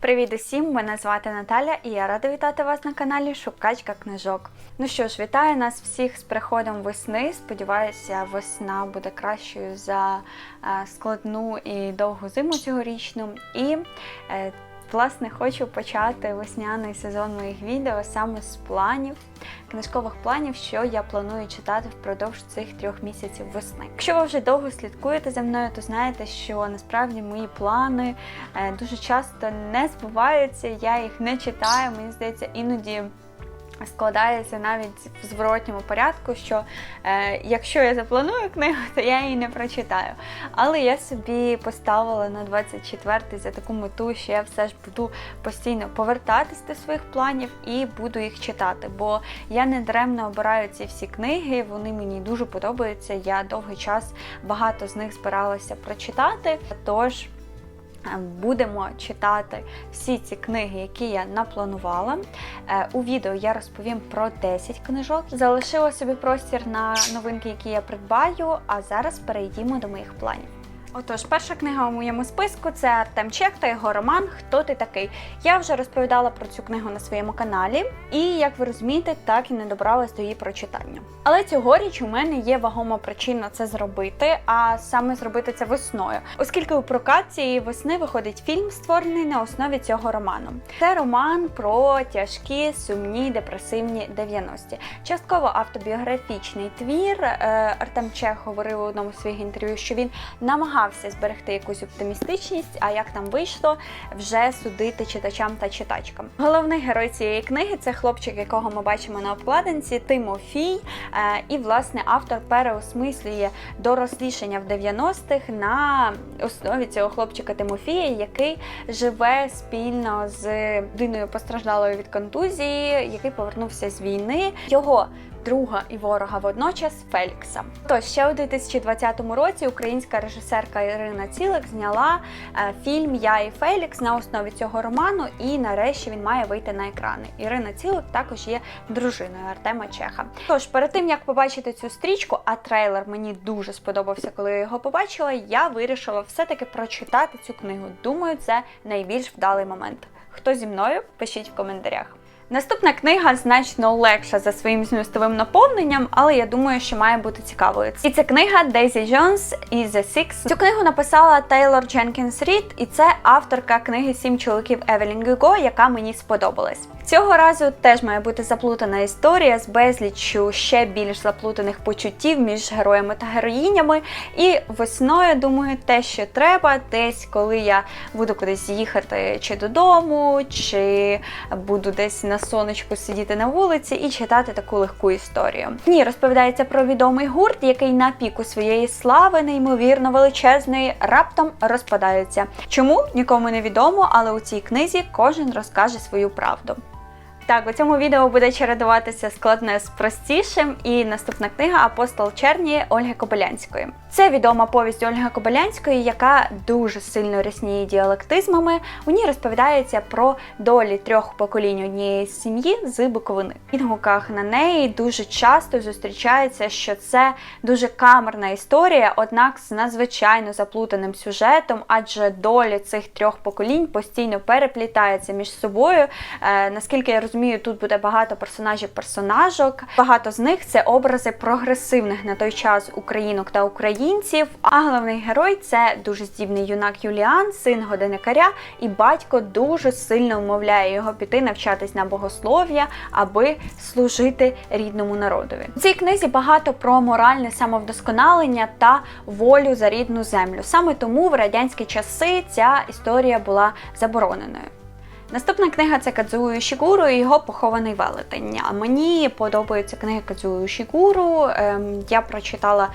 Привіт усім! Мене звати Наталя і я рада вітати вас на каналі Шукачка книжок. Ну що ж, вітаю нас всіх з приходом весни. Сподіваюся, весна буде кращою за е, складну і довгу зиму цьогорічну. І е, власне хочу почати весняний сезон моїх відео саме з планів, книжкових планів, що я планую читати впродовж цих трьох місяців весни. Якщо ви вже довго слідкуєте за мною, то знаєте, що насправді мої плани е, дуже часто не збуваються, я їх не читаю. Мені здається, іноді. Складається навіть в зворотньому порядку, що е, якщо я запланую книгу, то я її не прочитаю. Але я собі поставила на 24-й за таку мету, що я все ж буду постійно повертатись до своїх планів і буду їх читати. Бо я не даремно обираю ці всі книги, вони мені дуже подобаються. Я довгий час багато з них збиралася прочитати. Тож. Будемо читати всі ці книги, які я напланувала. Е, У відео я розповім про 10 книжок. Залишила собі простір на новинки, які я придбаю. А зараз перейдімо до моїх планів. Отож, перша книга у моєму списку це Артем Чех та його роман Хто ти такий? Я вже розповідала про цю книгу на своєму каналі, і як ви розумієте, так і не добралась до її прочитання. Але цьогоріч у мене є вагома причина це зробити, а саме зробити це весною, оскільки у прокат цієї весни виходить фільм, створений на основі цього роману. Це роман про тяжкі, сумні, депресивні 90-ті. Частково автобіографічний твір. Е, Артем Чех говорив у одному своїх інтерв'ю, що він намагався зберегти якусь оптимістичність, а як там вийшло, вже судити читачам та читачкам. Головний герой цієї книги це хлопчик, якого ми бачимо на обкладинці, Тимофій. Е, І, власне, автор переосмислює дорослішання в 90-х на основі цього хлопчика Тимофія, який живе спільно з людиною постраждалою від контузії, який повернувся з війни. Його друга і ворога водночас Фелікса. Тож ще у 2020 році українська режисерка Ірина Цілик зняла е, фільм Я і Фелікс на основі цього роману, і нарешті він має вийти на екрани. Ірина Цілик також є дружиною Артема Чеха. Тож перед тим як побачити цю стрічку, а трейлер мені дуже сподобався, коли я його побачила. Я вирішила все-таки прочитати цю книгу. Думаю, це найбільш вдалий момент. Хто зі мною? Пишіть в коментарях. Наступна книга значно легша за своїм змістовим наповненням, але я думаю, що має бути цікавою. І це книга Дейзі Джонс і The Six. Цю книгу написала Тейлор Дженкінс Рід, і це авторка книги Сім чоловіків Евелін Гюго, яка мені сподобалась. Цього разу теж має бути заплутана історія з безліччю ще більш заплутаних почуттів між героями та героїнями. І весною, думаю, те, що треба, десь коли я буду кудись їхати чи додому, чи буду десь на сонечку сидіти на вулиці і читати таку легку історію. Ні, розповідається про відомий гурт, який на піку своєї слави, неймовірно величезної, раптом розпадається. Чому нікому не відомо, але у цій книзі кожен розкаже свою правду. Так, у цьому відео буде чередуватися складне з простішим, і наступна книга Апостол Черні Ольги Кобилянської. Це відома повість Ольги Кобилянської, яка дуже сильно рісніє діалектизмами. У ній розповідається про долі трьох поколінь однієї сім'ї з Буковини. В відгуках на неї дуже часто зустрічається, що це дуже камерна історія, однак з надзвичайно заплутаним сюжетом, адже долі цих трьох поколінь постійно переплітаються між собою. Е, наскільки я розумію, тут буде багато персонажів-персонажок. Багато з них це образи прогресивних на той час українок та українців. А головний герой це дуже здібний юнак Юліан, син годинникаря, і батько дуже сильно вмовляє його піти навчатись на богослов'я, аби служити рідному народові. У цій книзі багато про моральне самовдосконалення та волю за рідну землю. Саме тому в радянські часи ця історія була забороненою. Наступна книга це Кадзую Шігуру і його похований велетень. Мені подобаються книги Кадзую Шігуру. Ем, я прочитала.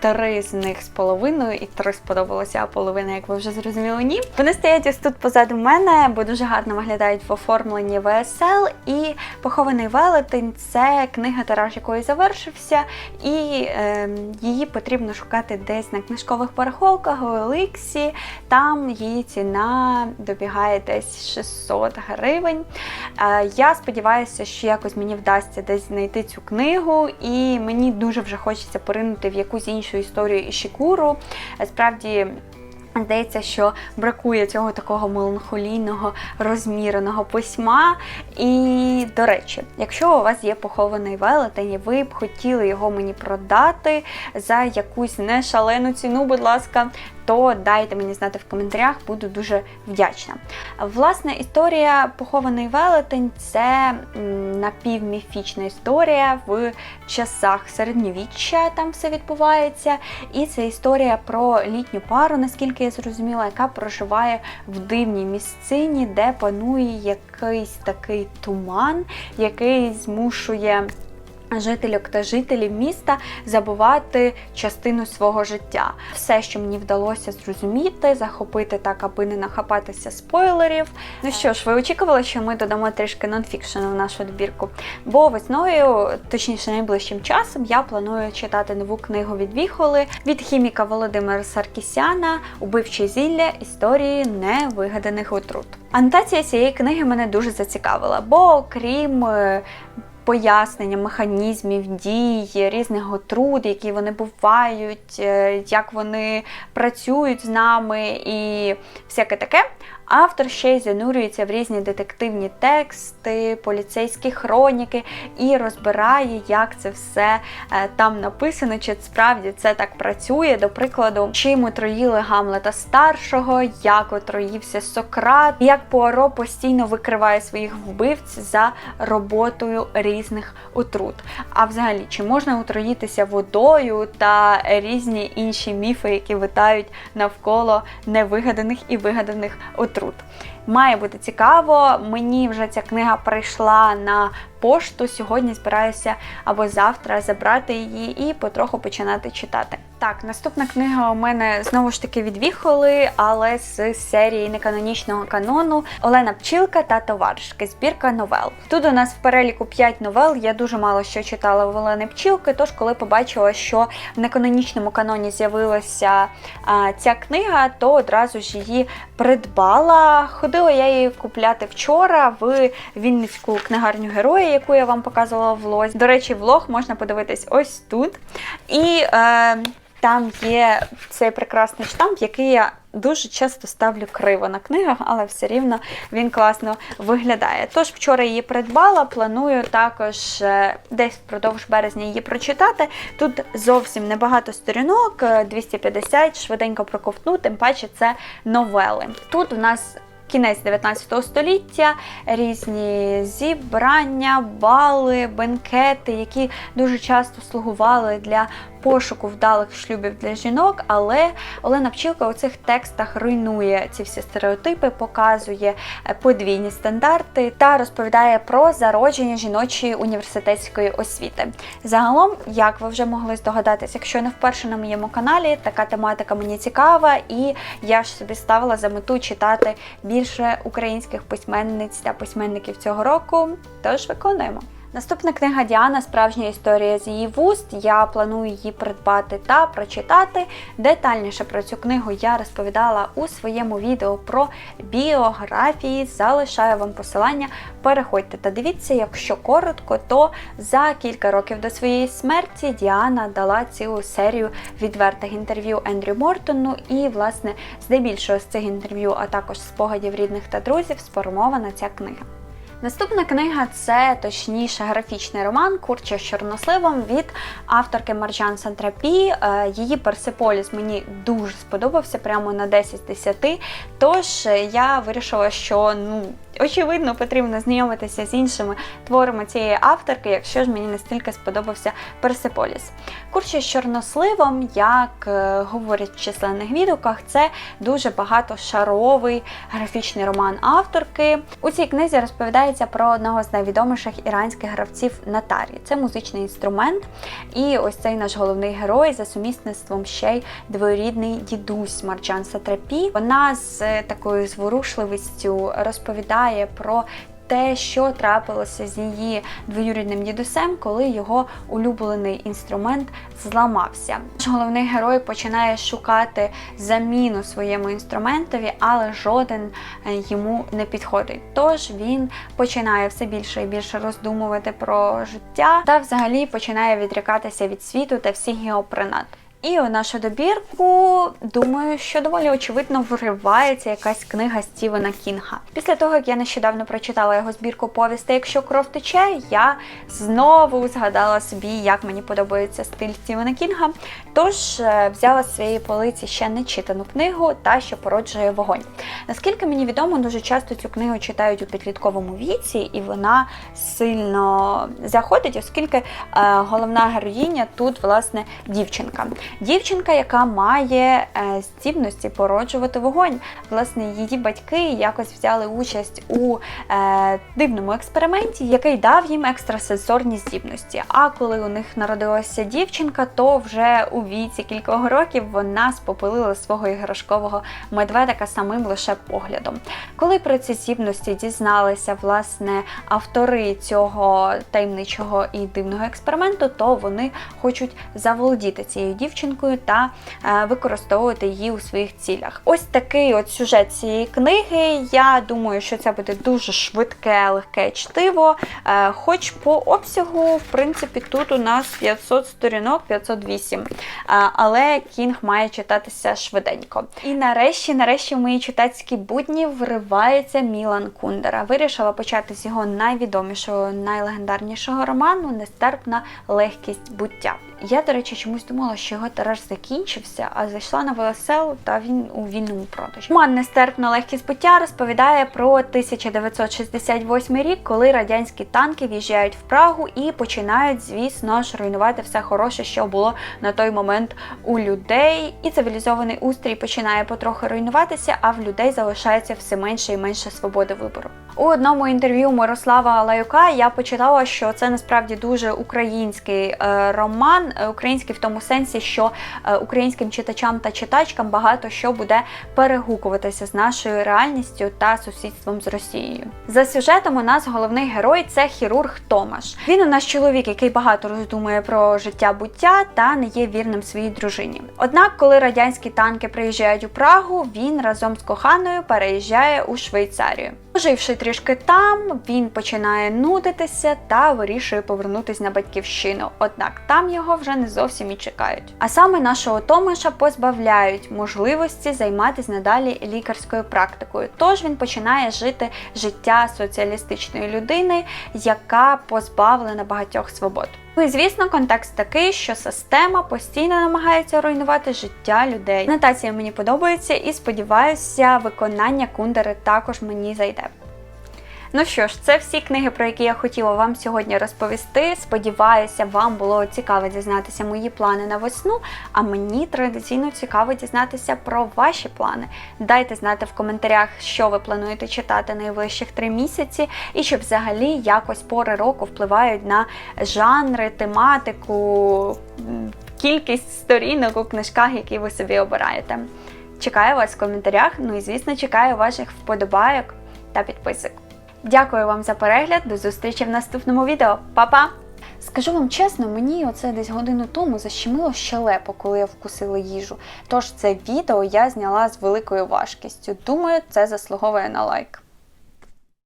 Три з них з половиною, і три сподобалося, а половина, як ви вже зрозуміли, ні. Вони стоять ось тут позаду мене, бо дуже гарно виглядають в оформленні ВСЛ. І похований велетень це книга, тираж якої завершився, і е, її потрібно шукати десь на книжкових барахолках, у Еликсі. Там її ціна добігає десь 600 гривень. Е, я сподіваюся, що якось мені вдасться десь знайти цю книгу, і мені дуже вже хочеться поринути в якусь іншу історію Ішікуру. Справді Здається, що бракує цього такого меланхолійного розміреного письма. І, до речі, якщо у вас є похований велетень, і ви б хотіли його мені продати за якусь нешалену ціну, будь ласка, то дайте мені знати в коментарях, буду дуже вдячна. Власне, історія похований велетень це напівміфічна історія в часах середньовіччя, там все відбувається. І це історія про літню пару, наскільки я зрозуміла, яка проживає в дивній місцині, де панує якийсь такий туман, який змушує. Жительок та жителів міста забувати частину свого життя. Все, що мені вдалося зрозуміти, захопити так, аби не нахапатися спойлерів. Ну що ж, ви очікували, що ми додамо трішки нонфікшену в нашу добірку? Бо весною, точніше, найближчим часом, я планую читати нову книгу від Віхоли від хіміка Володимира Саркісяна Убивче зілля історії невигаданих отрут. Анотація цієї книги мене дуже зацікавила, бо крім е, пояснення механізмів дій, різних отруд, які вони бувають, е, як вони працюють з нами і всяке таке. Автор ще й занурюється в різні детективні тексти, поліцейські хроніки і розбирає, як це все е, там написано, чи справді це так працює. До прикладу, чим отруїли Гамлета старшого, як отруївся Сократ, як Пуаро постійно викриває своїх вбивць за роботою різних отрут. А взагалі, чи можна отруїтися водою та різні інші міфи, які витають навколо невигаданих і вигаданих отрут. Має бути цікаво. Мені вже ця книга прийшла на пошту. Сьогодні збираюся або завтра забрати її і потроху починати читати. Так, наступна книга у мене знову ж таки відвіхали, але з серії неканонічного канону Олена Пчілка та товаришки. Збірка новел. Тут у нас в переліку 5 новел. Я дуже мало що читала в Олени Пчілки. Тож, коли побачила, що в неканонічному каноні з'явилася ця книга, то одразу ж її придбала. Ходила я її купляти вчора в Вінницьку книгарню героя, яку я вам показувала в влозі. До речі, влог можна подивитись ось тут. І е, там є цей прекрасний штамп, який я дуже часто ставлю криво на книгах, але все рівно він класно виглядає. Тож вчора її придбала, планую також е, десь впродовж березня її прочитати. Тут зовсім небагато сторінок, е, 250, швиденько проковтну, тим паче це новели. Тут у нас кінець 19 століття, різні зібрання, бали, бенкети, які дуже часто слугували для пошуку вдалих шлюбів для жінок, але Олена Пчілка у цих текстах руйнує ці всі стереотипи, показує е, подвійні стандарти та розповідає про зародження жіночої університетської освіти. Загалом, як ви вже могли здогадатися, якщо не вперше на моєму каналі, така тематика мені цікава, і я ж собі ставила за мету читати більше українських письменниць та письменників цього року. Тож виконуємо. Наступна книга Діана Справжня історія з її вуст. Я планую її придбати та прочитати. Детальніше про цю книгу я розповідала у своєму відео про біографії. Залишаю вам посилання. Переходьте та дивіться, якщо коротко, то за кілька років до своєї смерті Діана дала цілу серію відвертих інтерв'ю Ендрю Мортону. І, власне, здебільшого з цих інтерв'ю, а також спогадів рідних та друзів, сформована ця книга. Наступна книга це точніше графічний роман Курча з чорносливом від авторки Марджан Сантрапі. Е, Її Персиполіс мені дуже сподобався, прямо на 10 з 10. Тож я вирішила, що ну. Очевидно, потрібно знайомитися з іншими творами цієї авторки, якщо ж мені настільки сподобався Персиполіс. Курча з чорносливом, як е, говорять в численних відгуках, це дуже багатошаровий графічний роман авторки. У цій книзі розповідається про одного з найвідоміших іранських гравців Натарі. Це музичний інструмент. І ось цей наш головний герой за сумісництвом ще й двоюрідний дідусь Марджан Сатрапі. Вона з е, такою зворушливістю розповідає про те, що трапилося з її двоюрідним дідусем, коли його улюблений інструмент зламався. Наш головний герой починає шукати заміну своєму інструментові, але жоден е, йому не підходить. Тож він починає все більше і більше роздумувати про життя та взагалі починає відрікатися від світу та всіх його принад. І у нашу добірку, думаю, що доволі очевидно вривається якась книга Стівена Кінга. Після того, як я нещодавно прочитала його збірку повістей, якщо кров тече, я знову згадала собі, як мені подобається стиль Стівена Кінга. Тож е, взяла з своєї полиці ще нечитану книгу та що породжує вогонь. Наскільки мені відомо, дуже часто цю книгу читають у підлітковому віці, і вона сильно заходить, оскільки е, головна героїня тут, власне, дівчинка. Дівчинка, яка має е, здібності породжувати вогонь. Власне, її батьки якось взяли участь у е, дивному експерименті, який дав їм екстрасенсорні здібності. А коли у них народилася дівчинка, то вже у віці кількох років вона спопилила свого іграшкового медведика самим лише поглядом. Коли про ці здібності дізналися власне автори цього таємничого і дивного експерименту, то вони хочуть заволодіти цією дівчинкою та е, використовувати її у своїх цілях. Ось такий от сюжет цієї книги. Я думаю, що це буде дуже швидке, легке чтиво. Е, хоч по обсягу, в принципі, тут у нас 500 сторінок, 508. Е, але Кінг має читатися швиденько. І нарешті, нарешті, в мої читацькі будні вривається Мілан Кундера. Вирішила почати з його найвідомішого, найлегендарнішого роману Нестерпна легкість буття. Я, до речі, чомусь думала, що його тираж закінчився, а зайшла на велосел та він у вільному продажі. Роман Нестерпна легкість буття розповідає про 1968 рік, коли радянські танки в'їжджають в Прагу і починають, звісно ж, руйнувати все хороше, що було на той момент у людей. І цивілізований устрій починає потрохи руйнуватися, а в людей залишається все менше і менше свободи вибору. У одному інтерв'ю Мирослава Лаюка я почитала, що це насправді дуже український е, роман, е, український в тому сенсі, що е, українським читачам та читачкам багато що буде перегукуватися з нашою реальністю та сусідством з Росією. За сюжетом у нас головний герой це хірург Томаш. Він у нас чоловік, який багато роздумує про життя буття та не є вірним своїй дружині. Однак, коли радянські танки приїжджають у Прагу, він разом з коханою переїжджає у Швейцарію. Поживши трішки там, він починає нудитися та вирішує повернутися на батьківщину. Однак там його вже не зовсім і чекають. А саме нашого Томаша позбавляють можливості займатися надалі лікарською практикою. Тож він починає жити життя соціалістичної людини, яка позбавлена багатьох свобод. Ну і звісно, контекст такий, що система постійно намагається руйнувати життя людей. Нотація мені подобається і сподіваюся, виконання кундери також мені зайде. Ну що ж, це всі книги, про які я хотіла вам сьогодні розповісти. Сподіваюся, вам було цікаво дізнатися мої плани на весну, а мені традиційно цікаво дізнатися про ваші плани. Дайте знати в коментарях, що ви плануєте читати найближчих три місяці, і чи взагалі якось пори року впливають на жанри, тематику, кількість сторінок у книжках, які ви собі обираєте. Чекаю вас в коментарях, ну і звісно, чекаю ваших вподобайок та підписок. Дякую вам за перегляд. До зустрічі в наступному відео. Па-па! Скажу вам чесно, мені оце десь годину тому защемило щелепо, коли я вкусила їжу. Тож це відео я зняла з великою важкістю. Думаю, це заслуговує на лайк.